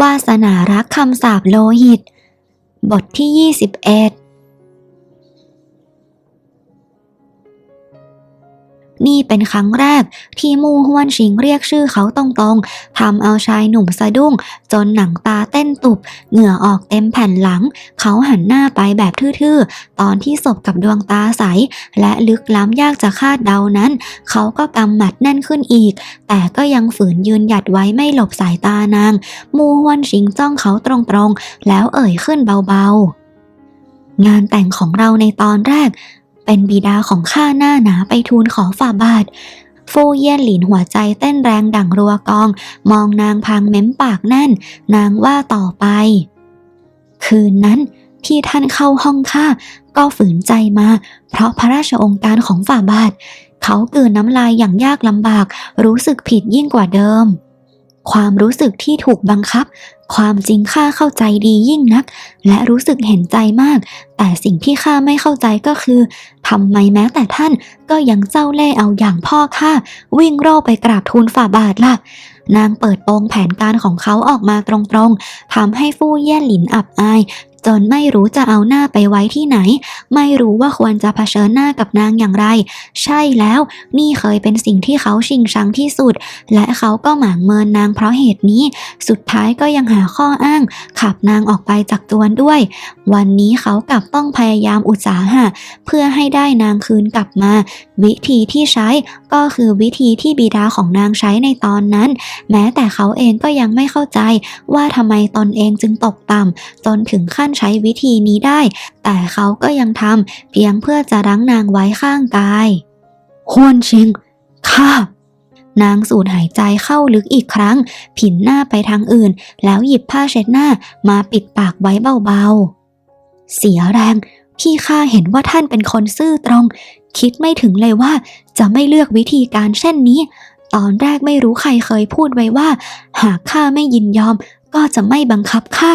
วาสนารักคำสาบโลหิต บทที่ 21 เป็นครั้งแรก ที่มู่ฮวนชิงเรียกชื่อเขาตรงๆทำเอาชายหนุ่มสะดุ้ง จนหนังตาเต้นตุบ เหงื่อออกเต็มแผ่นหลัง เขาหันหน้าไปแบบทื่อๆ ตอนที่ศพกับดวงตาใส และลึกล้ำยากจะคาดเดานั้น เขาก็กำหมัดแน่นขึ้นอีก แต่ก็ยังฝืนยืนหยัดไว้ไม่หลบสายตานาง มูฮวนชิงจ้องเขาตรงๆ แล้วเอ่ยขึ้นเบาๆงานแต่งของเราในตอนแรก เป็นบิดาของข้าหน้าหนาไปทูลขอฝ่าบาท ฟูเยี่ยนหลินหัวใจเต้นแรงดังรัวกอง มองนางพังเม้มปากแน่น นางว่าต่อไป คืนนั้นที่ท่านเข้าห้องข้าก็ฝืนใจมา เพราะพระราชองค์การของฝ่าบาท เขากลืนน้ำลายอย่างยากลำบาก รู้สึกผิดยิ่งกว่าเดิม ความรู้สึกที่ถูกบังคับ ความจริงข้าเข้าใจดียิ่งนัก และรู้สึกเห็นใจมาก แต่สิ่งที่ข้าไม่เข้าใจก็คือทำไมแม้แต่ท่านก็ยังเจ้าเล่ห์เอาอย่างพ่อข้าวิ่งโร่ไปกราบทูลฝ่าบาทล่ะนางเปิดโปงแผนการของเขาออกมาตรงๆทำให้ฟู่เย่หลินอับอาย จนไม่รู้จะเอาหน้าไปไว้ที่ไหน ไม่รู้ว่าควรจะเผชิญหน้ากับนางอย่างไร ใช่แล้วนี่เคยเป็นสิ่งที่เขาชิงชังที่สุด และเขาก็หมางเมินนางเพราะเหตุนี้ สุดท้ายก็ยังหาข้ออ้าง ขับนางออกไปจากจวนด้วย วันนี้เขากลับต้องพยายามอุตสาหะ เพื่อให้ได้นางคืนกลับมา วิธีที่ใช้ก็คือวิธีที่บิดาของนางใช้ในตอนนั้น แม้แต่เขาเองก็ยังไม่เข้าใจว่าทำไมตนเองจึงตกต่ำจนถึงขั้นใช้วิธีนี้ได้ แต่เขาก็ยังทำเพียงเพื่อจะรั้งนางไว้ข้างกายฮวนชิงข้านางสูดหายใจเข้าลึกอีกครั้ง ผินหน้าไปทางอื่น แล้วหยิบผ้าเช็ดหน้ามาปิดปากไว้เบาๆ เสียแรง พี่ข้าเห็นว่าท่านเป็นคนซื่อตรง คิดไม่ถึงเลยว่าจะไม่เลือกวิธีการเช่นนี้ ตอนแรกไม่รู้ใครเคยพูดไว้ว่า หากข้าไม่ยินยอมก็จะไม่บังคับข้า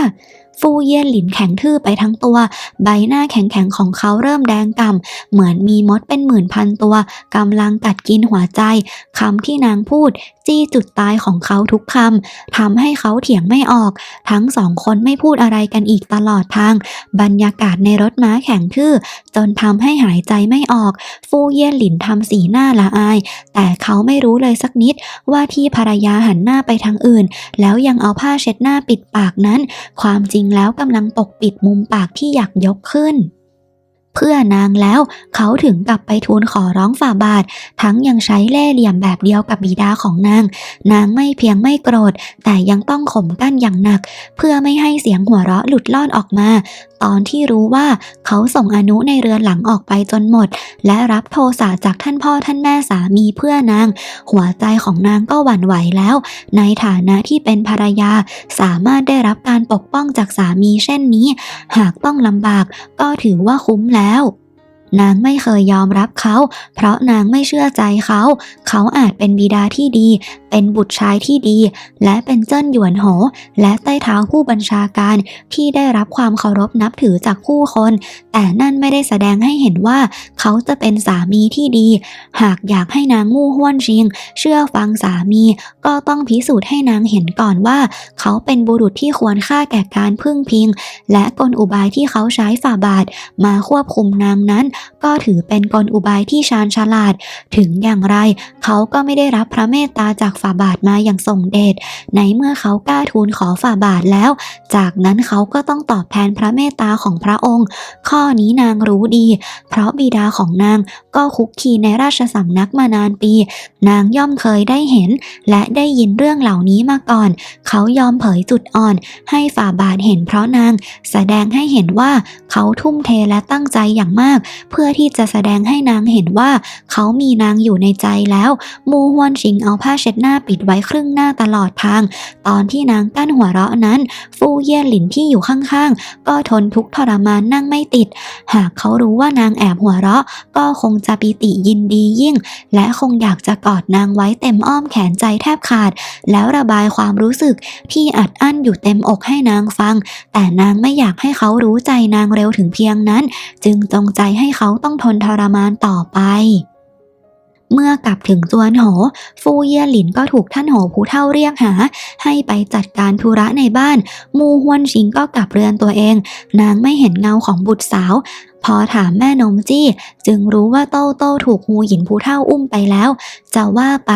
ฟูเยี่ยนหลินแข็งทื่อไปทั้งตัว ใบหน้าแข็งๆของเขาเริ่มแดงก่ำเหมือนมีมดเป็นหมื่นพันตัวกำลังกัดกินหัวใจคำที่นางพูด จี้จุดตายของเขาทุกคำทำให้เขาเถียงไม่ออก ทั้งสองคนไม่พูดอะไรกันอีกตลอดทาง บรรยากาศในรถม้าแข็งทื่อ จนทำให้หายใจไม่ออก ฟูเยี่ยนหลินทำสีหน้าละอาย แต่เขาไม่รู้เลยสักนิดว่าที่ภรรยาหันหน้าไปทางอื่น แล้วยังเอาผ้าเช็ดหน้าปิดปากนั้น ความจริงแล้วกำลังปกปิดมุมปากที่อยากยกขึ้น เพื่อนางแล้วเขาถึงกลับไปทูลขอร้องฝ่าบาท ทั้งยังใช้เล่เหลี่ยมแบบเดียวกับบิดาของนาง นางไม่เพียงไม่โกรธ แต่ยังต้องข่มกั้นอย่างหนัก เพื่อไม่ให้เสียงหัวเราะหลุดลอดออกมาตอนที่รู้ว่าเขาส่งอนุในเรือนหลังออกไปจนหมด และรับโทรสะจากท่านพ่อท่านแม่สามีเพื่อนาง หัวใจของนางก็หวั่นไหวแล้ว ในฐานะที่เป็นภรรยาสามารถได้รับการปกป้องจากสามีเช่นนี้ หากต้องลำบากก็ถือว่าคุ้มแล้วนางไม่เคยยอมรับเขา เพราะนางไม่เชื่อใจเขา เขาอาจเป็นบิดาที่ดี เป็นบุตรชายที่ดี และเป็นเจิ้นหยวนโห และใต้เท้าผู้บัญชาการที่ได้รับความเคารพนับถือจากผู้คน แต่นั่นไม่ได้แสดงให้เห็นว่า เขาจะเป็นสามีที่ดี หากอยากให้นางมู่ห้วนชิง เชื่อฟังสามี ก็ต้องพิสูจน์ให้นางเห็นก่อนว่า เขาเป็นบุรุษที่ควรค่าแก่การพึ่งพิง และกลอุบายที่เขาใช้ฝ่าบาท มาควบคุมนางนั้น ก็ถือเป็นกลอุบายที่ชาญฉลาด ถึงอย่างไร เขาก็ไม่ได้รับพระเมตตาจากฝ่าบาทมาอย่างทรงเดชในเมื่อเขากล้าทูลขอฝ่าบาทแล้ว จากนั้นเขาก็ต้องตอบแทนพระเมตตาของพระองค์ ข้อนี้นางรู้ดี เพราะบิดาของนางก็คุกคีในราชสำนักมานานปี นางย่อมเคยได้เห็น และได้ยินเรื่องเหล่านี้มาก่อน เขายอมเผยจุดอ่อน ให้ฝ่าบาทเห็นเพราะนาง แสดงให้เห็นว่าเขาทุ่มเทและตั้งใจอย่างมาก เพื่อที่จะแสดงให้นางเห็นว่า เขามีนางอยู่ในใจแล้ว มูฮวนชิงเอาผ้าเช็ดหน้าปิดไว้ครึ่งหน้าตลอดทาง ตอนที่นางกั้นหัวเราะนั้น ฟูเย่ยหลินที่อยู่ข้างๆ ก็ทนทุกทรมานนั่งไม่ติด หากเขารู้ว่านางแอบหัวเราะ ก็คงจะปีติยินดียิ่ง และคงอยากจะกอดนางไว้เต็มอ้อมแขนใจแทบขาด แล้วระบายความรู้สึกที่อัดอั้นอยู่เต็มอกให้นางฟัง แต่นางไม่อยากให้เขารู้ใจนางเร็วถึงเพียงนั้น จึงจงใจให้เขาต้องทนทรมานต่อไป เมื่อกลับถึงจวนโห ฟูเยี่ยหลินก็ถูกท่านโหผู้เฒ่าเรียกหา ให้ไปจัดการธุระในบ้าน มูฮวนชิงก็กลับเรือนตัวเอง นางไม่เห็นเงาของบุตรสาวพอถามแม่นมจี้ จึงรู้ว่าโต้โต้ถูกฮูหยินผู้เฒ่าอุ้มไปแล้ว จะว่าไป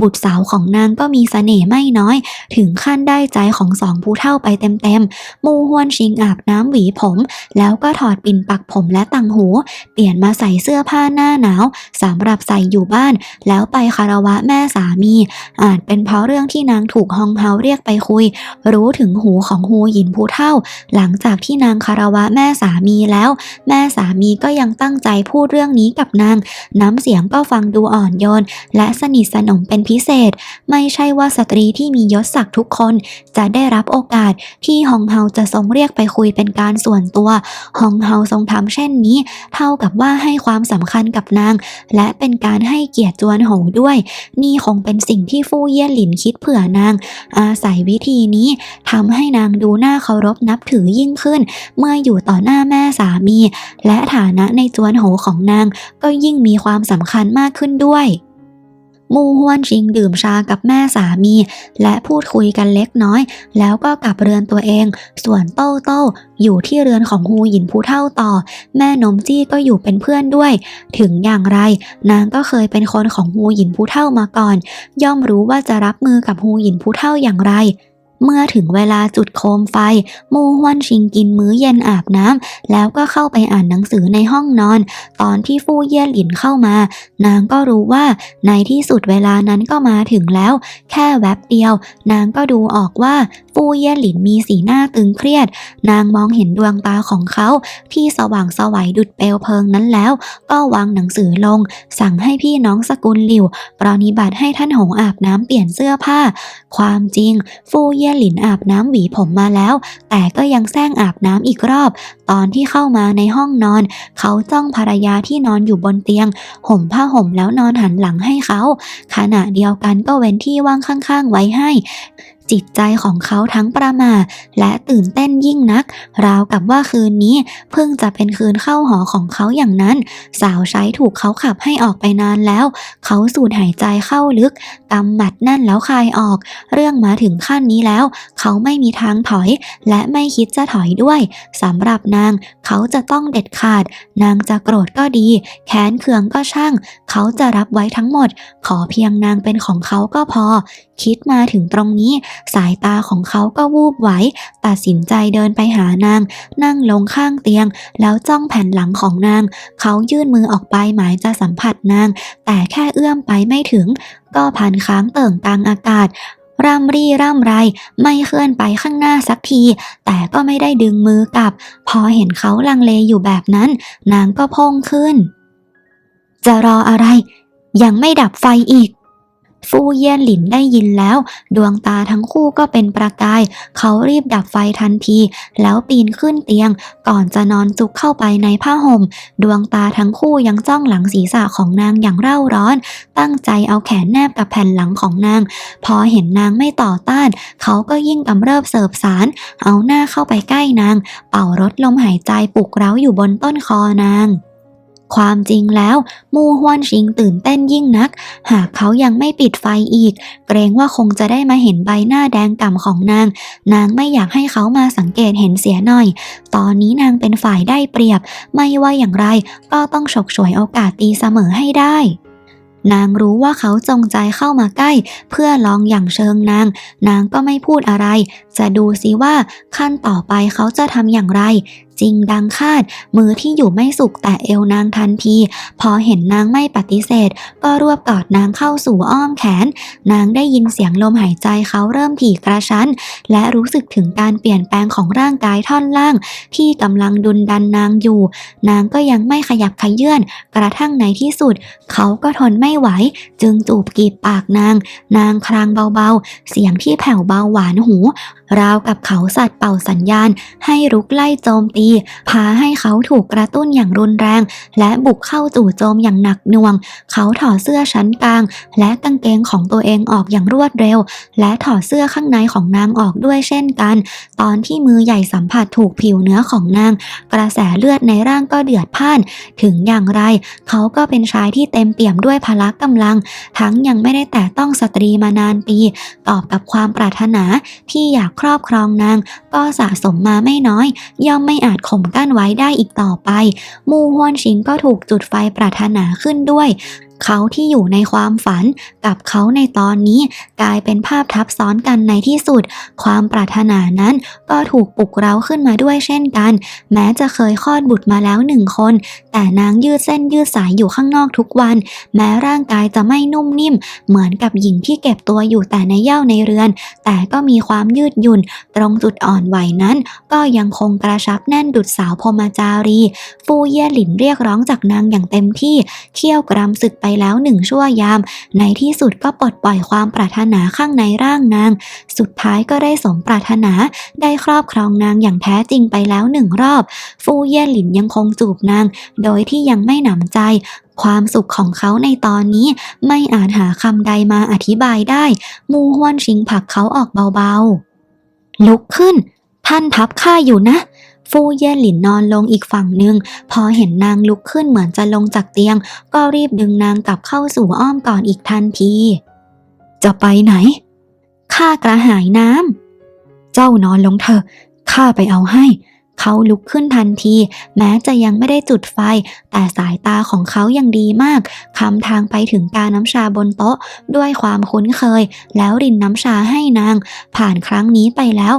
บุตรสาวของนางก็มีเสน่ห์ไม่น้อย ถึงขั้นได้ใจของสองผู้เฒ่าไปเต็มๆ มูฮวนชิงอาบน้ำหวีผม แล้วก็ถอดปิ่นปักผมและตังหู เปลี่ยนมาใส่เสื้อผ้าหน้าหนาวสำหรับใส่อยู่บ้าน แล้วไปคารวะแม่สามี อาจเป็นเพราะเรื่องที่นางถูกฮองเฮาเรียกไปคุย รู้ถึงหูของฮูหยินผู้เฒ่า หลังจากที่นางคารวะแม่สามีแล้วแม่สามีก็ยังตั้งใจพูดเรื่องนี้กับนาง น้ำเสียงก็ฟังดูอ่อนโยน และสนิทสนมเป็นพิเศษ ไม่ใช่ว่าสตรีที่มียศศักดิ์ทุกคน จะได้รับโอกาสที่ฮองเฮาจะทรงเรียกไปคุยเป็นการส่วนตัวฮองเฮาทรงทำเช่นนี้ เท่ากับว่าให้ความสำคัญกับนาง และเป็นการให้เกียรติจวนโหด้วย นี่คงเป็นสิ่งที่ฟู่เย่หลินคิดเผื่อนาง อาศัยวิธีนี้ทำให้นางดูน่าเคารพนับถือยิ่งขึ้น เมื่ออยู่ต่อหน้าแม่สามีและฐานะในจวนโหของนางก็ยิ่งมีความสำคัญมากขึ้นด้วย มูฮวนชิงดื่มชากับแม่สามี และพูดคุยกันเล็กน้อย แล้วก็กลับเรือนตัวเอง ส่วนโต้โต้อยู่ที่เรือนของฮูหยินผู้เท่าต่อ แม่นมจี้ก็อยู่เป็นเพื่อนด้วย ถึงอย่างไร นางก็เคยเป็นคนของฮูหยินผู้เท่ามาก่อน ย่อมรู้ว่าจะรับมือกับฮูหยินผู้เท่าอย่างไร เมื่อถึงเวลาจุดโคมไฟ มูฮวนชิงกินมื้อเย็นอาบน้ำแล้วก็เข้าไปอ่านหนังสือในห้องนอน ตอนที่ฟู่เยี่ยหลินเข้ามา นางก็รู้ว่าในที่สุดเวลานั้นก็มาถึงแล้ว แค่แวบเดียว นางก็ดูออกว่าฟู่เยี่ยหลินมีสีหน้าตึงเครียด นางมองเห็นดวงตาของเขา ที่สว่างสวัยดุดเปลวเพลิงนั้นแล้ว ก็วางหนังสือลง สั่งให้พี่น้องสกุลหลิวปรนนิบัติให้ท่านหงอาบน้ำเปลี่ยนเสื้อผ้า ความจริง ฟู่เย่ยหลินอาบน้ำหวีผมมาแล้ว แต่ก็ยังแซงอาบน้ำอีกรอบ ตอนที่เข้ามาในห้องนอน เขาจ้องภรรยาที่นอนอยู่บนเตียง ห่มผ้าห่มแล้วนอนหันหลังให้เขา ขณะเดียวกันก็เว้นที่ว่างข้างๆไว้ให้ จิตใจของเขาทั้งประมาและตื่นเต้นยิ่งนัก ราวกับว่าคืนนี้เพิ่งจะเป็นคืนเข้าหอของเขาอย่างนั้น สาวใช้ถูกเขาขับให้ออกไปนานแล้ว เขาสูดหายใจเข้าลึกกำหมัดแน่นแล้วคายออก เรื่องมาถึงขั้นนี้แล้ว เขาไม่มีทางถอย และไม่คิดจะถอยด้วยสำหรับนาง เขาจะต้องเด็ดขาด นางจะโกรธก็ดี แค้นเคืองก็ช่าง เขาจะรับไว้ทั้งหมด ขอเพียงนางเป็นของเขาก็พอ คิดมาถึงตรงนี้ สายตาของเขาก็วูบไหว ตัดสินใจเดินไปหานาง นั่งลงข้างเตียง แล้วจ้องแผ่นหลังของนาง เขายื่นมือออกไปหมายจะสัมผัสนาง แต่แค่เอื้อมไปไม่ถึง ก็พันค้างเติ่งกลางอากาศร่ำรี่ร่ำไร ไม่เคลื่อนไปข้างหน้าสักที แต่ก็ไม่ได้ดึงมือกลับ พอเห็นเขาลังเลอยู่แบบนั้น นางก็พ่งขึ้น จะรออะไร ยังไม่ดับไฟอีก ฟู่เยี่ยนหลินได้ยินแล้ว ดวงตาทั้งคู่ก็เป็นประกาย เขารีบดับไฟทันที แล้วปีนขึ้นเตียง ก่อนจะนอนจุกเข้าไปในผ้าห่ม ดวงตาทั้งคู่ยังจ้องหลังศีรษะของนางอย่างเร่าร้อน ตั้งใจเอาแขนแนบกับแผ่นหลังของนาง พอเห็นนางไม่ต่อต้าน เขาก็ยิ่งกำเริบเสิบสาร เอาหน้าเข้าไปใกล้นาง เป่ารถลมหายใจปลุกเร้าอยู่บนต้นคอนาง ความจริงแล้ว มูฮวนชิงตื่นเต้นยิ่งนัก หากเขายังไม่ปิดไฟอีก เกรงว่าคงจะได้มาเห็นใบหน้าแดงก่ำของนาง นางไม่อยากให้เขามาสังเกตเห็นเสียหน่อย ตอนนี้นางเป็นฝ่ายได้เปรียบ ไม่ว่าอย่างไรก็ต้องฉกฉวยโอกาสตีเสมอให้ได้นางรู้ว่าเขาจงใจเข้ามาใกล้ เพื่อลองอย่างเชิงนาง นางก็ไม่พูดอะไร จะดูซิว่าขั้นต่อไปเขาจะทำอย่างไร จริงดังคาด มือที่อยู่ไม่สุขแต่เอวนางทันที พอเห็นนางไม่ปฏิเสธ ก็รวบกอดนางเข้าสู่อ้อมแขน นางได้ยินเสียงลมหายใจเขาเริ่มถี่กระชั้น และรู้สึกถึงการเปลี่ยนแปลงของร่างกายท่อนล่าง ที่กำลังดุนดันนางอยู่ นางก็ยังไม่ขยับขยื่นกระทั่งในที่สุด เขาก็ทนไม่ไหว จึงจูบกีบปากนาง นางครางเบาๆ เสียงที่แผ่วเบาหวานหู ราวกับเขาสัตว์เป่าสัญญาณ ให้รุกไล่โจมตีพาให้เขาถูกกระตุ้นอย่างรุนแรง และบุกเข้าจู่โจมอย่างหนักหน่วง เขาถอดเสื้อชั้นกลาง และกางเกงของตัวเองออกอย่างรวดเร็ว และถอดเสื้อข้างในของนางออกด้วยเช่นกัน ตอนที่มือใหญ่สัมผัสถูกผิวเนื้อของนาง กระแสเลือดในร่างก็เดือดพ่าน ถึงอย่างไร เขาก็เป็นชายที่เต็มเปี่ยมด้วยพละกำลัง ทั้งยังไม่ได้แต่ต้องสตรีมานานปี ตอบกับความปรารถนาที่อยากครอบครองนาง ก็สะสมมาไม่น้อย ย่อมไม่อาจข่มกั้นไว้ได้อีกต่อไป มูฮวนชิงก็ถูกจุดไฟปรารถนาขึ้นด้วย เขาที่อยู่ในความฝันกับเขาในตอนนี้กลายเป็นภาพทับซ้อนกันในที่สุด ความปรารถนานั้นก็ถูกปลุกเร้าขึ้นมาด้วยเช่นกัน แม้จะเคยคลอดบุตรมาแล้วหนึ่งคน แต่นางยืดเส้นยืดสายอยู่ข้างนอกทุกวัน แม้ร่างกายจะไม่นุ่มนิ่ม เหมือนกับหญิงที่เก็บตัวอยู่แต่ในเย่าในเรือน แต่ก็มีความยืดหยุ่น ตรงจุดอ่อนไหวนั้น ก็ยังคงกระชับแน่นดุดสาวพมจารี ฟูเย่หลินเรียกร้องจากนางอย่างเต็มที่เคี่ยวกรำศึกไปแล้วหนึ่งชั่วยาม ในที่สุดก็ปลดปล่อยความปรารถนาข้างในร่างนาง สุดท้ายก็ได้สมปรารถนาได้ครอบครองนางอย่างแท้จริงไปแล้วหนึ่งรอบ ฟูเย่หลินยังคงจูบนาง โดยที่ยังไม่หนำใจความสุขของเขาในตอนนี้ไม่อาจหาคำใดมาอธิบายได้ มูฮวนชิงผลักเขาออกเบาๆ ลุกขึ้น ท่านทับข้าอยู่นะ ฟูเย่หลินนอนลงอีกฝั่งหนึ่ง พอเห็นนางลุกขึ้นเหมือนจะลงจากเตียง ก็รีบดึงนางกลับเข้าสู่อ้อมกอดอีกทันที จะไปไหน ข้ากระหายน้ำ เจ้านอนลงเถอะข้าไปเอาให้เขาลุกขึ้นทันที แม้จะยังไม่ได้จุดไฟ แต่สายตาของเขายังดีมากคำทางไปถึงกาน้ำชาบนโต๊ะ ด้วยความคุ้นเคย แล้วรินน้ำชาให้นาง ผ่านครั้งนี้ไปแล้ว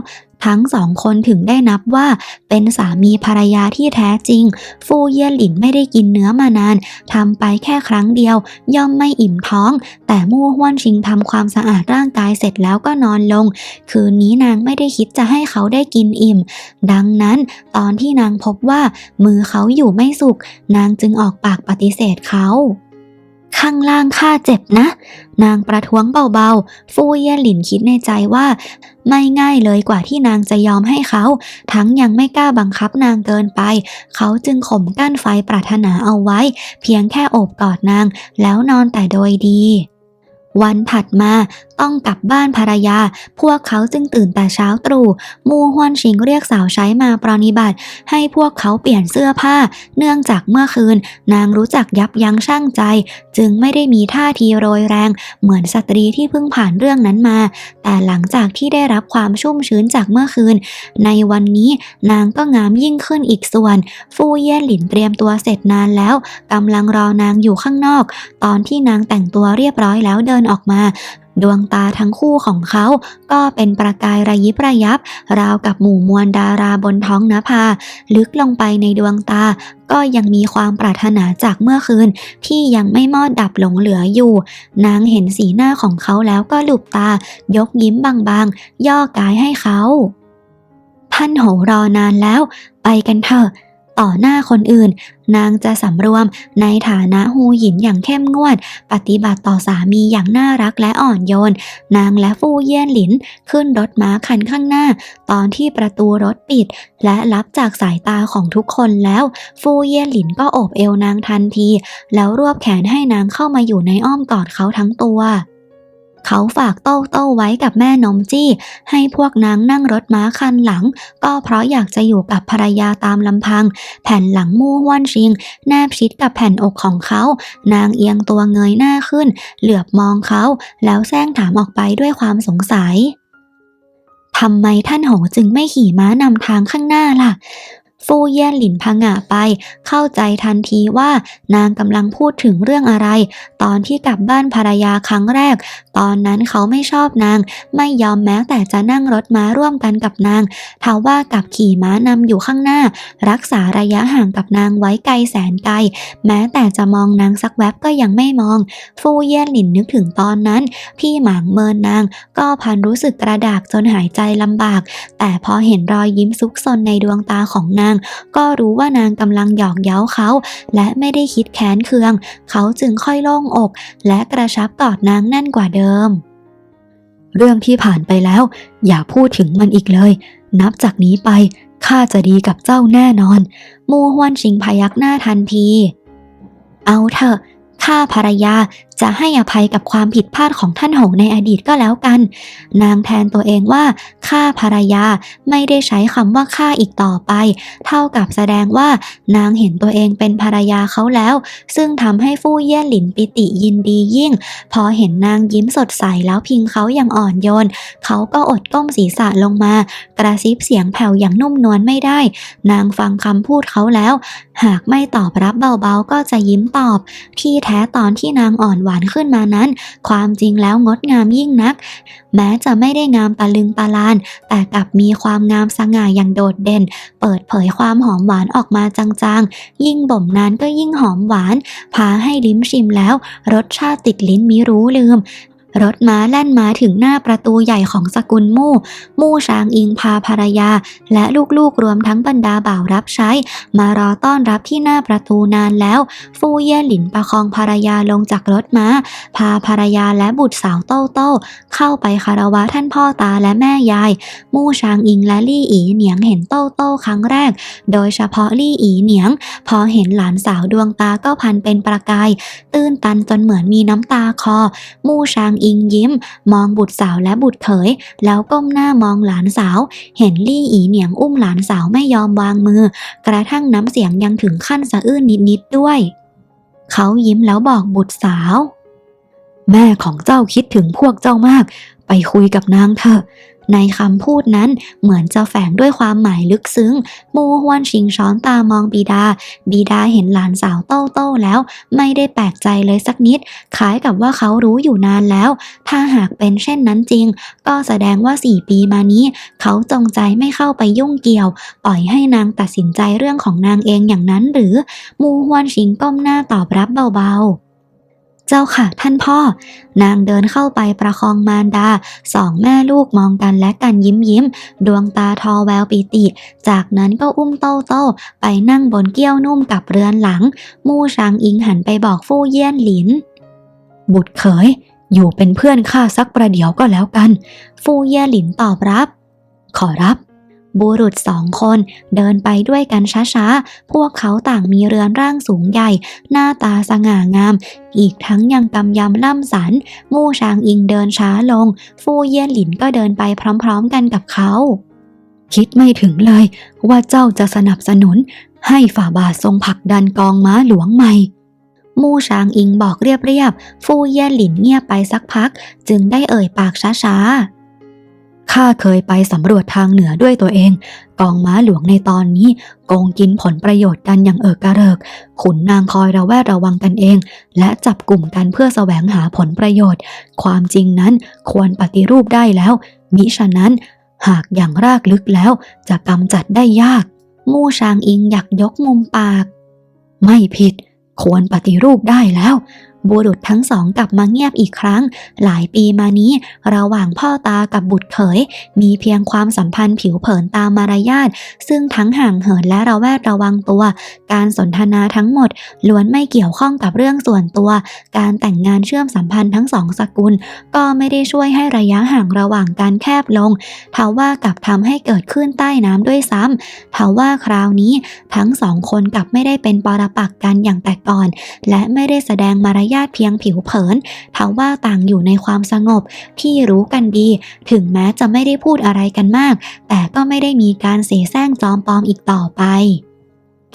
ทั้งสองคนถึงได้นับว่า เป็นสามีภรรยาที่แท้จริง ฟูเยี่ยหลินไม่ได้กินเนื้อมานานทำไปแค่ครั้งเดียว ย่อมไม่อิ่มท้อง แต่มู่ห้วนชิงทำความสะอาดร่างกายเสร็จแล้วก็นอนลง คืนนี้นางไม่ได้คิดจะให้เขาได้กินอิ่ม ดังนั้นตอนที่นางพบว่ามือเขาอยู่ไม่สุขนางจึงออกปากปฏิเสธเขา ข้างล่างข้าเจ็บนะ นางประท้วงเบาๆ ฟูเย่หลินคิดในใจว่า ไม่ง่ายเลยกว่าที่นางจะยอมให้เขา ทั้งยังไม่กล้าบังคับนางเกินไป เขาจึงข่มกั้นไฟปรารถนาเอาไว้ เพียงแค่โอบกอดนาง แล้วนอนแต่โดยดี วันถัดมาต้องกลับบ้านภรรยา พวกเขาจึงตื่นแต่เช้าตรู่ มูฮวนชิงเรียกสาวใช้มาปรนิบัติ ให้พวกเขาเปลี่ยนเสื้อผ้า เนื่องจากเมื่อคืน นางรู้จักยับยั้งชั่งใจ จึงไม่ได้มีท่าทีโรยแรง เหมือนสตรีที่เพิ่งผ่านเรื่องนั้นมา แต่หลังจากที่ได้รับความชุ่มชื้นจากเมื่อคืน ในวันนี้นางก็งามยิ่งขึ้นอีกส่วน ฟูเย่หลินเตรียมตัวเสร็จนานแล้วกำลังรอนางอยู่ข้างนอก ตอนที่นางแต่งตัวเรียบร้อยแล้วเดินออกมา ดวงตาทั้งคู่ของเขา ก็เป็นประกายระยิบระยับ ราวกับหมู่มวลดาราบนท้องนภา ลึกลงไปในดวงตา ก็ยังมีความปรารถนาจากเมื่อคืน ที่ยังไม่มอดดับหลงเหลืออยู่ นางเห็นสีหน้าของเขาแล้วก็หลุบตา ยกยิ้มบางๆ ย่อกายให้เขา ท่านโหรอนานแล้ว ไปกันเถอะ ต่อหน้าคนอื่น นางจะสำรวมในฐานะฮูหยินอย่างเข้มงวด ปฏิบัติต่อสามีอย่างน่ารักและอ่อนโยน นางและฟู่เยี่ยนหลินขึ้นรถม้าคันข้างหน้า ตอนที่ประตูรถปิด และลับจากสายตาของทุกคนแล้ว ฟู่เยี่ยนหลินก็โอบเอวนางทันที แล้วรวบแขนให้นางเข้ามาอยู่ในอ้อมกอดเขาทั้งตัว เขาฝากโต้โต้ไว้กับแม่นมจี้ ให้พวกนางนั่งรถม้าคันหลัง ก็เพราะอยากจะอยู่กับภรรยาตามลำพัง แผ่นหลังมู่ห้วนชิง แนบชิดกับแผ่นอกของเขา นางเอียงตัวเงยหน้าขึ้น เหลือบมองเขา แล้วแซงถามออกไปด้วยความสงสัยทำไมท่านโหจึงไม่ขี่ม้านำทางข้างหน้าล่ะฟูเยี่ยนหลินพังงะไป เข้าใจทันทีว่านางกำลังพูดถึงเรื่องอะไร ตอนที่กลับบ้านภรรยาครั้งแรกตอนนั้นเขาไม่ชอบนาง ไม่ยอมแม้แต่จะนั่งรถม้าร่วมกันกับนางทว่ากับขี่ม้านำอยู่ข้างหน้า รักษาระยะห่างกับนางไว้ไกลแสนไกล แม้แต่จะมองนางสักแวบก็ยังไม่มอง ฟูเยี่ยนหลินนึกถึงตอนนั้นที่หมางเมินนาง ก็พันรู้สึกกระดากจนหายใจลำบาก แต่พอเห็นรอยยิ้มซุกซนในดวงตาของนาง ก็รู้ว่านางกำลังหยอกเย้าเขา และไม่ได้คิดแค้นเคือง เขาจึงค่อยโล่งอก และกระชับกอดนางแน่นกว่าเดิมเรื่องที่ผ่านไปแล้ว อย่าพูดถึงมันอีกเลย นับจากนี้ไปข้าจะดีกับเจ้าแน่นอน มูฮวนชิงพยักหน้าทันที เอาเถอะข้าภรรยา จะให้อภัยกับความผิดพลาดของท่านหงในอดีตก็แล้วกัน นางแทนตัวเองว่าข้าภรรยาไม่ได้ใช้คำว่าข้าอีกต่อไป เท่ากับแสดงว่านางเห็นตัวเองเป็นภรรยาเขาแล้ว ซึ่งทำให้ฟู่เย่หลินปิติยินดียิ่ง พอเห็นนางยิ้มสดใสแล้วพิงเขาอย่างอ่อนโยน เขาก็อดก้มศีรษะลงมา กระซิบเสียงแผ่วอย่างนุ่มนวลไม่ได้ นางฟังคำพูดเขาแล้ว หากไม่ตอบรับเบาๆก็จะยิ้มตอบ ที่แท้ตอนที่นางอ่อนหวานขึ้นมานั้น ความจริงแล้วงดงามยิ่งนัก แม้จะไม่ได้งามตะลึงตะลาน แต่กลับมีความงามสง่าอย่างโดดเด่น เปิดเผยความหอมหวานออกมาจางๆ ยิ่งบ่มนานก็ยิ่งหอมหวาน พาให้ลิ้มชิมแล้ว รสชาติติดลิ้นมิรู้ลืม รถม้าแล่นมาถึงหน้าประตูใหญ่ของสกุลมู่ มู่ชางอิงพาภรรยา และลูกๆรวมทั้งบรรดาบ่าวรับใช้ มารอต้อนรับที่หน้าประตูนานแล้ว ฟู่เย่หลินประคองภรรยาลงจากรถม้า พาภรรยาและบุตรสาวโต้โต้เข้าไปคารวะท่านพ่อตาและแม่ยาย มู่ชางอิงและลี่อีเหนียงเห็นโต้โต้ครั้งแรก โดยเฉพาะลี่อีเหนียง พอเห็นหลานสาวดวงตาก็พันเป็นประกาย ตื้นตันจนเหมือนมีน้ำตาคอ มู่ชางอิงยิ้ม มองบุตรสาวและบุตรเขย แล้วก้มหน้ามองหลานสาว เห็นลี่อีเหนียงอุ้มหลานสาวไม่ยอมวางมือ กระทั่งน้ำเสียงยังถึงขั้นสะอื้นนิดๆด้วย เขายิ้มแล้วบอกบุตรสาว แม่ของเจ้าคิดถึงพวกเจ้ามาก ไปคุยกับนางเถอะ ในคำพูดนั้นเหมือนจะแฝงด้วยความหมายลึกซึ้ง มูฮวนชิงช้อนตามองบิดา บิดาเห็นหลานสาวโต้โต้แล้ว ไม่ได้แปลกใจเลยสักนิด คล้ายกับว่าเขารู้อยู่นานแล้ว ถ้าหากเป็นเช่นนั้นจริง ก็แสดงว่าสี่ปีมานี้ เขาจงใจไม่เข้าไปยุ่งเกี่ยว ปล่อยให้นางตัดสินใจเรื่องของนางเองอย่างนั้นหรือ มูฮวนชิงก้มหน้าตอบรับเบาๆ เจ้าค่ะท่านพ่อ นางเดินเข้าไปประคองมารดา สองแม่ลูกมองกันและกันยิ้มยิ้ม ดวงตาทอแววปีติ จากนั้นก็อุ้มโต้โต้ไปนั่งบนเกี้ยวนุ่มกับเรือนหลัง มู่ชางอิงหันไปบอกฟู่เยี่ยนหลิน บุตรเขย อยู่เป็นเพื่อนข้าสักประเดี๋ยวก็แล้วกัน ฟู่เย่หลินตอบรับ ขอรับ บุรุษสองคนเดินไปด้วยกันช้าๆ พวกเขาต่างมีเรือนร่างสูงใหญ่ หน้าตาสง่างาม อีกทั้งยังกำยำล่ำสันมู่ชางอิงเดินช้าลง ฟูเย่หลินก็เดินไปพร้อมๆกันกับเขา คิดไม่ถึงเลยว่าเจ้าจะสนับสนุน ให้ฝ่าบาททรงผลักดันกองม้าหลวงใหม่มู่ชางอิงบอกเรียบๆ ฟูเย่หลินเงียบไปสักพัก จึงได้เอ่ยปากช้าๆ ข้าเคยไปสำรวจทางเหนือด้วยตัวเอง กองม้าหลวงในตอนนี้โกงกินผลประโยชน์กันอย่างเอิกกระเริก ขุนนางคอยระแวดระวังกันเอง และจับกลุ่มกันเพื่อแสวงหาผลประโยชน์ ความจริงนั้นควรปฏิรูปได้แล้ว มิฉะนั้นหากอย่างรากลึกแล้วจะกำจัดได้ยากมู่ชางอิงอยากยกมุมปาก ไม่ผิด ควรปฏิรูปได้แล้ว บุรุษทั้งสองกลับมาเงียบอีกครั้ง หลายปีมานี้ ระหว่างพ่อตากับบุตรเขย มีเพียงความสัมพันธ์ผิวเผินตามมารยาทซึ่งทั้งห่างเหินและระแวดระวังตัว การสนทนาทั้งหมด ล้วนไม่เกี่ยวข้องกับเรื่องส่วนตัว การแต่งงานเชื่อมสัมพันธ์ทั้งสองสกุล ก็ไม่ได้ช่วยให้ระยะห่างระหว่างการแคบลงทว่ากลับทำให้เกิดขึ้นใต้น้ำด้วยซ้ำทว่าคราวนี้ ทั้งสองคนกลับไม่ได้เป็นปรปักกันอย่างแต่ก่อน และไม่ได้แสดงมารญาทเพียงผิวเผินทว่าต่างอยู่ในความสงบที่รู้กันดี ถึงแม้จะไม่ได้พูดอะไรกันมาก แต่ก็ไม่ได้มีการเสแสร้งจอมปลอมอีกต่อไป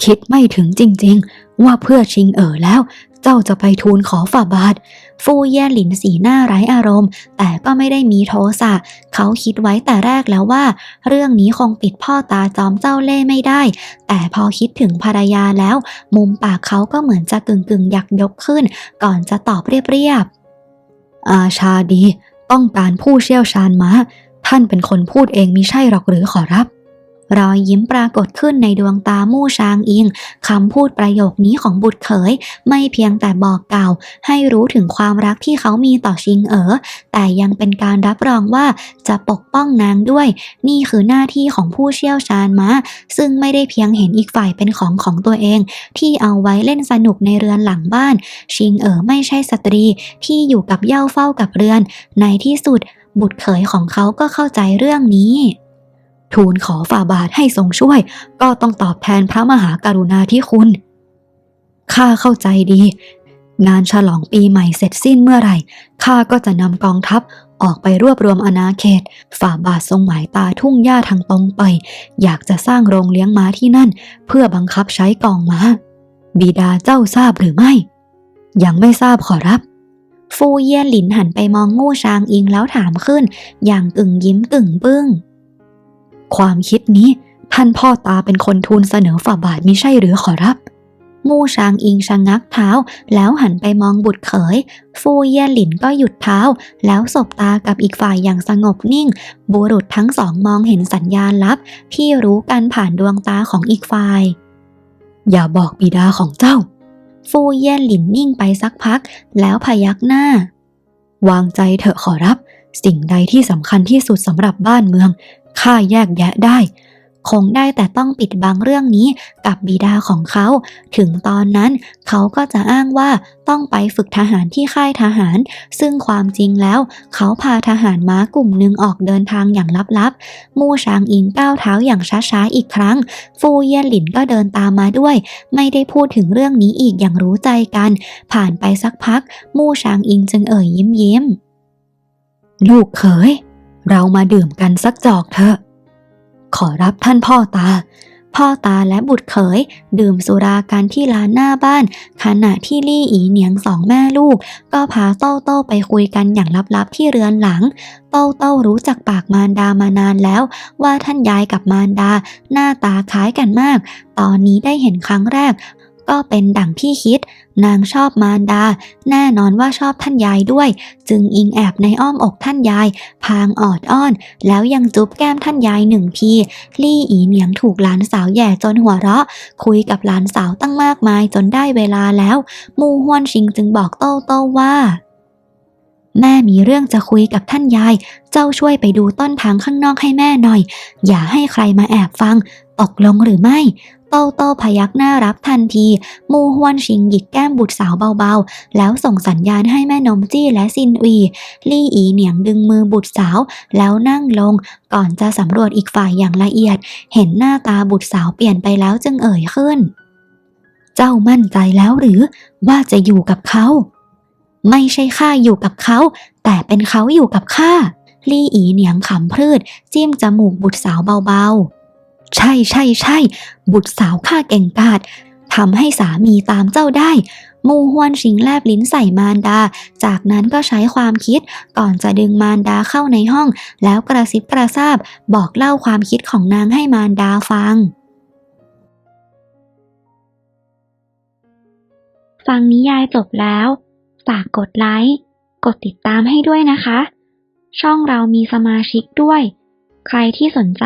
คิดไม่ถึงจริงๆ ว่าเพื่อชิงเอ๋อแล้ว เจ้าจะไปทูลขอฝ่าบาท ฟู่เย่หลินสีหน้าไร้อารมณ์ แต่ก็ไม่ได้มีโทสะ เขาคิดไว้แต่แรกแล้วว่า เรื่องนี้คงปิดพ่อตาจอมเจ้าเล่ไม่ได้ แต่พอคิดถึงภรรยาแล้ว มุมปากเขาก็เหมือนจะกึ่งกึ่งๆอยากยกขึ้น ก่อนจะตอบเรียบๆ อาชาดี ต้องการผู้เชี่ยวชาญมาท่านเป็นคนพูดเองมิใช่หรอกหรือขอรับ รอยยิ้มปรากฏขึ้นในดวงตามู่ชางอิงคำพูดประโยคนี้ของบุตรเขย ไม่เพียงแต่บอกเก่า ให้รู้ถึงความรักที่เขามีต่อชิงเอ๋อแต่ยังเป็นการรับรองว่าจะปกป้องนางด้วย นี่คือหน้าที่ของผู้เชี่ยวชาญมาซึ่งไม่ได้เพียงเห็นอีกฝ่ายเป็นของของตัวเอง ที่เอาไว้เล่นสนุกในเรือนหลังบ้าน ชิงเอ๋อไม่ใช่สตรีที่อยู่กับเย้าเฝ้ากับเรือน ในที่สุดบุตรเขยของเขาก็เข้าใจเรื่องนี้ ทูลขอฝ่าบาทให้ทรงช่วย ก็ต้องตอบแทนพระมหากรุณาธิคุณ ข้าเข้าใจดี งานฉลองปีใหม่เสร็จสิ้นเมื่อไหร่ข้าก็จะนำกองทัพออกไปรวบรวมอาณาเขต ฝ่าบาททรงหมายตาทุ่งหญ้าทางตรงไป อยากจะสร้างโรงเลี้ยงม้าที่นั่น เพื่อบังคับใช้กองม้า บิดาเจ้าทราบหรือไม่ ยังไม่ทราบขอรับ ฟูเยี่ยนหลินหันไปมองมู่ชางอิงแล้วถามขึ้น อย่างกึ่งยิ้มกึ่งบึ้ง ความคิดนี้ท่านพ่อตาเป็นคนทูลเสนอฝ่าบาทมิใช่หรือขอรับ มู่ชางอิงชะงงักเท้า แล้วหันไปมองบุตรเขย ฟูเยี่ยนหลินก็หยุดเท้า แล้วสบตากับอีกฝ่ายอย่างสงบนิ่ง บุรุษทั้งสองมองเห็นสัญญาณลับ ที่รู้กันผ่านดวงตาของอีกฝ่าย อย่าบอกบิดาของเจ้า ฟูเยี่ยนหลินนิ่งไปสักพัก แล้วพยักหน้า วางใจเถอะขอรับ สิ่งใดที่สำคัญที่สุดสำหรับบ้านเมืองข้าแยกแยะได้ คงได้แต่ต้องปิดบังเรื่องนี้กับบิดาของเขา ถึงตอนนั้นเขาก็จะอ้างว่าต้องไปฝึกทหารที่ค่ายทหาร ซึ่งความจริงแล้ว เขาพาทหารม้ากลุ่มหนึ่งออกเดินทางอย่างลับๆ มู่ชางอิงก้าวเท้าอย่างช้าๆอีกครั้ง ฟูเยี่ยนหลินก็เดินตามมาด้วย ไม่ได้พูดถึงเรื่องนี้อีกอย่างรู้ใจกัน ผ่านไปสักพัก มู่ชางอิงจึงเอ่ยยิ้มยิ้มลูกเขย เรามาดื่มกันสักจอกเถอะ ขอรับท่านพ่อตา พ่อตาและบุตรเขย ดื่มสุรากันที่ร้านหน้าบ้าน ขณะที่ลี่อีเหนียงสองแม่ลูก ก็พาโต้โต้าไปคุยกันอย่างลับๆที่เรือนหลังโต้โต้ารู้จักปากมารดามานานแล้ว ว่าท่านยายกับมารดา หน้าตาคล้ายกันมาก ตอนนี้ได้เห็นครั้งแรก ก็เป็นดั่งที่คิด นางชอบมารดา แน่นอนว่าชอบท่านยายด้วย จึงอิงแอบในอ้อมอกท่านยาย พางออดอ้อน แล้วยังจุ๊บแก้มท่านยายหนึ่งทีลี่อีเหนียงถูกหลานสาวแย่จนหัวเราะ คุยกับหลานสาวตั้งมากมายจนได้เวลาแล้ว มูฮวนชิงจึงบอกโต้โต้ว่าแม่มีเรื่องจะคุยกับท่านยาย เจ้าช่วยไปดูต้นทางข้างนอกให้แม่หน่อย อย่าให้ใครมาแอบฟัง ตกลงหรือไม่ โต้โต้พยักหน้ารับทันที มูฮวนชิงหยิกแก้มบุตรสาวเบาๆ แล้วส่งสัญญาณให้แม่นมจี้และซินอุยลี่อีเหนียงดึงมือบุตรสาว แล้วนั่งลง ก่อนจะสำรวจอีกฝ่ายอย่างละเอียด เห็นหน้าตาบุตรสาวเปลี่ยนไปแล้วจึงเอ่ยขึ้น เจ้ามั่นใจแล้วหรือ ว่าจะอยู่กับเขา ไม่ใช่ข้าอยู่กับเขา แต่เป็นเขาอยู่กับข้าลี่อีเหนียงขำพืชจิ้มจมูกบุตรสาวเบาๆ ใช่ใช่ใช่บุตรสาวข้าเก่งกาจทำให้สามีตามเจ้าได้ มูฮวนชิงแลบลิ้นใส่มารดา จากนั้นก็ใช้ความคิดก่อนจะดึงมารดาเข้าในห้อง แล้วกระซิบกระซาบบอกเล่าความคิดของนางให้มารดาฟัง ฟังนิยายจบแล้ว ฝากกดไลค์ กดติดตามให้ด้วยนะคะ ช่องเรามีสมาชิกด้วย ใครที่สนใจ